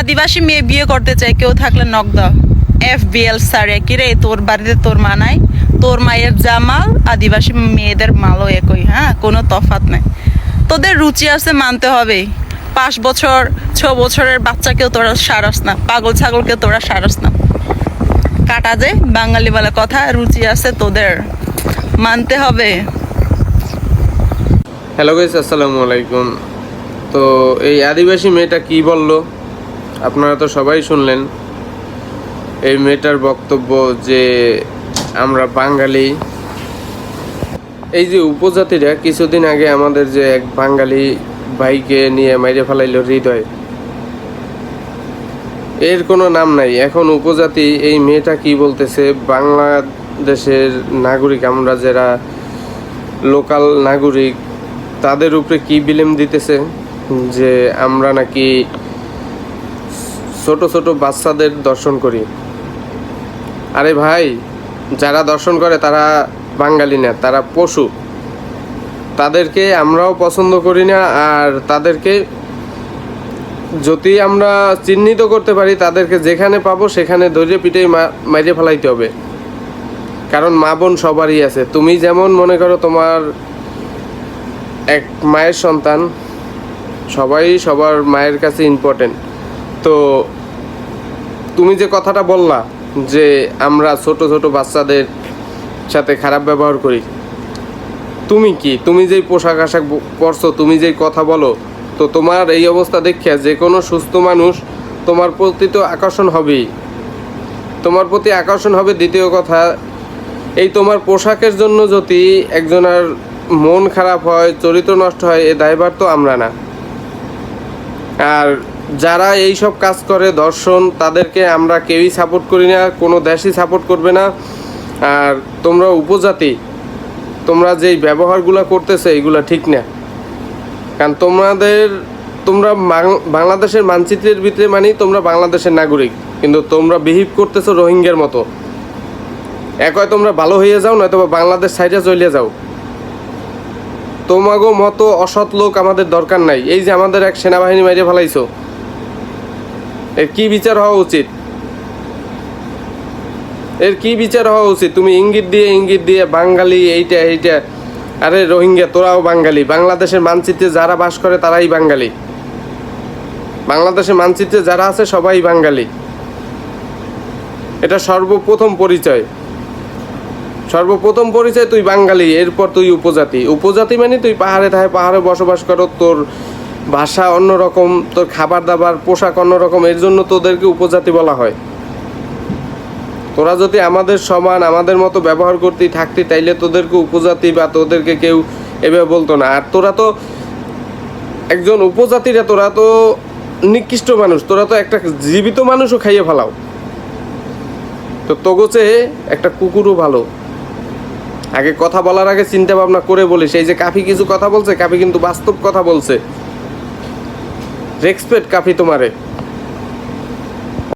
আদিবাসী মেয়ে বিয়ে করতে চায়, কেউ থাকলে নক দাও। এফ বিএল একই রে, তোর বাড়িতে তোর মা নাই, তোর মায়ের যা মাল আদিবাসী মেয়েদের মালও একই হ্যাঁ? কোনো তফাৎ নাই। তোদের রুচি আছে মানতে হবে। পাঁচ বছর, ছ বছরের বাচ্চাকেও তোরা সারস না, পাগল ছাগলকে তোরা সারস না। কাটা যে বাঙালি বলে কথা, রুচি আছে তোদের। মানতে হবে। হ্যালো গাইস আসসালামু আলাইকুম। তো এই আদিবাসী মেয়েটা কি বলল? আপনারা তো সবাই শুনলেন এই মেয়েটার বক্তব্য যে আমরা বাঙালি। এই যে উপজাতিরা কিছুদিন আগে আমাদের যে এক বাঙালি ভাইকে নিয়ে মাইরে ফেলাইলো হৃদয়, এর কোনো নাম নাই। এখন উপজাতি এই মেয়েটা কি বলতেছে? বাংলাদেশের নাগরিক, আমরা যারা লোকাল নাগরিক, তাদের উপরে কি বিলেম দিতেছে? যে আমরা নাকি ছোট ছোট বাচ্চাদের দর্শন করি। আরে ভাই, যারা দর্শন করে তারা বাঙালি না, তারা পশু। তাদেরকে আমরাও পছন্দ করি না, আর তাদেরকে যদি আমরা চিহ্নিত করতে পারি, তাদেরকে যেখানে পাবো সেখানে ধরে পিটেই মাইরে ফেলাইতে হবে। কারণ মা বোন সবারই আছে। তুমি যেমন মনে করো তোমার এক মায়ের সন্তান, সবাই সবার মায়ের কাছে ইম্পর্টেন্ট তো তুমি যে কথাটা বললা যে আমরা ছোট ছোট বাচ্চাদের সাথে খারাপ ব্যবহার করি, তুমি কি? তুমি যেই পোশাক আশাক পরছো, তুমি যেই কথা বলো, তো তোমার এই অবস্থা দেখিয়া যে কোনো সুস্থ মানুষ তোমার প্রতি তো আকর্ষণ হবেই। তোমার প্রতি আকর্ষণ হবে দ্বিতীয় কথা, এই তোমার পোশাকের জন্য যদি একজনের মন খারাপ হয়, চরিত্র নষ্ট হয়, এ দায়ভার তো আমরা না। আর যারা এই সব কাজ করে দর্শন, তাদেরকে আমরা কেউই সাপোর্ট করি না, কোনো দেশই সাপোর্ট করবে না। আর তোমরা উপজাতি, তোমরা যেই ব্যবহারগুলো করতেছে, এইগুলো ঠিক না। কারণ তোমাদের, তোমরা বাংলাদেশের মানচিত্রের ভিতরে মানেই তোমরা বাংলাদেশের নাগরিক, কিন্তু তোমরা বিহিভ করতেছো রোহিঙ্গার মতো। এক হয় তোমরা ভালো হয়ে যাও নয়তো বাংলাদেশ সাইডে চলে যাও। তোমাগো মতো অসৎ লোক আমাদের দরকার নাই। এই যে আমাদের এক সেনাবাহিনী মাইরে ফেলাইছো। এর কি বিচার হওয়া উচিত? এর কি বিচার হওয়া উচিত? তুমি ইঙ্গিত দিয়ে ইঙ্গিত দিয়ে বাঙালি এইটা এইটা। আরে রোহিঙ্গা, তোরাও বাঙালি। বাংলাদেশের মানচিত্রে যারা বাস করে, তারাই বাঙালি। বাংলাদেশের মানচিত্রে যারা আছে, সবাই বাঙালি। এটা সর্বপ্রথম পরিচয়। সর্বপ্রথম পরিচয় তুই বাঙালি, এরপর তুই উপজাতি। উপজাতি মানে তুই পাহাড়ে থাকে পাহাড়ে বসবাস করো, তোর ভাষা অন্যরকম, তোর খাবার দাবার পোশাক অন্যরকম, এর জন্য তোদেরকে উপজাতি বলা হয়। তোরা যদি আমাদের সমান, আমাদের মতো ব্যবহার করতেই থাকতি, তাইলে তোদেরকে উপজাতি বা তোদেরকে কেউ এভাবে বলতো না। আর তোরা তো একজন উপজাতিরা তোরা তো নিকৃষ্ট মানুষ, তোরা তো একটা জীবিত মানুষও খাইয়ে ফেলাও। তো তোগোচে একটা কুকুরও ভালো। আগে কথা বলার আগে চিন্তা ভাবনা করে বলিস। সেই যে কাফি কিছু কথা বলছে, কাফি কিন্তু বাস্তব কথা বলছে। রেসপেক্ট কাফি তোমারে।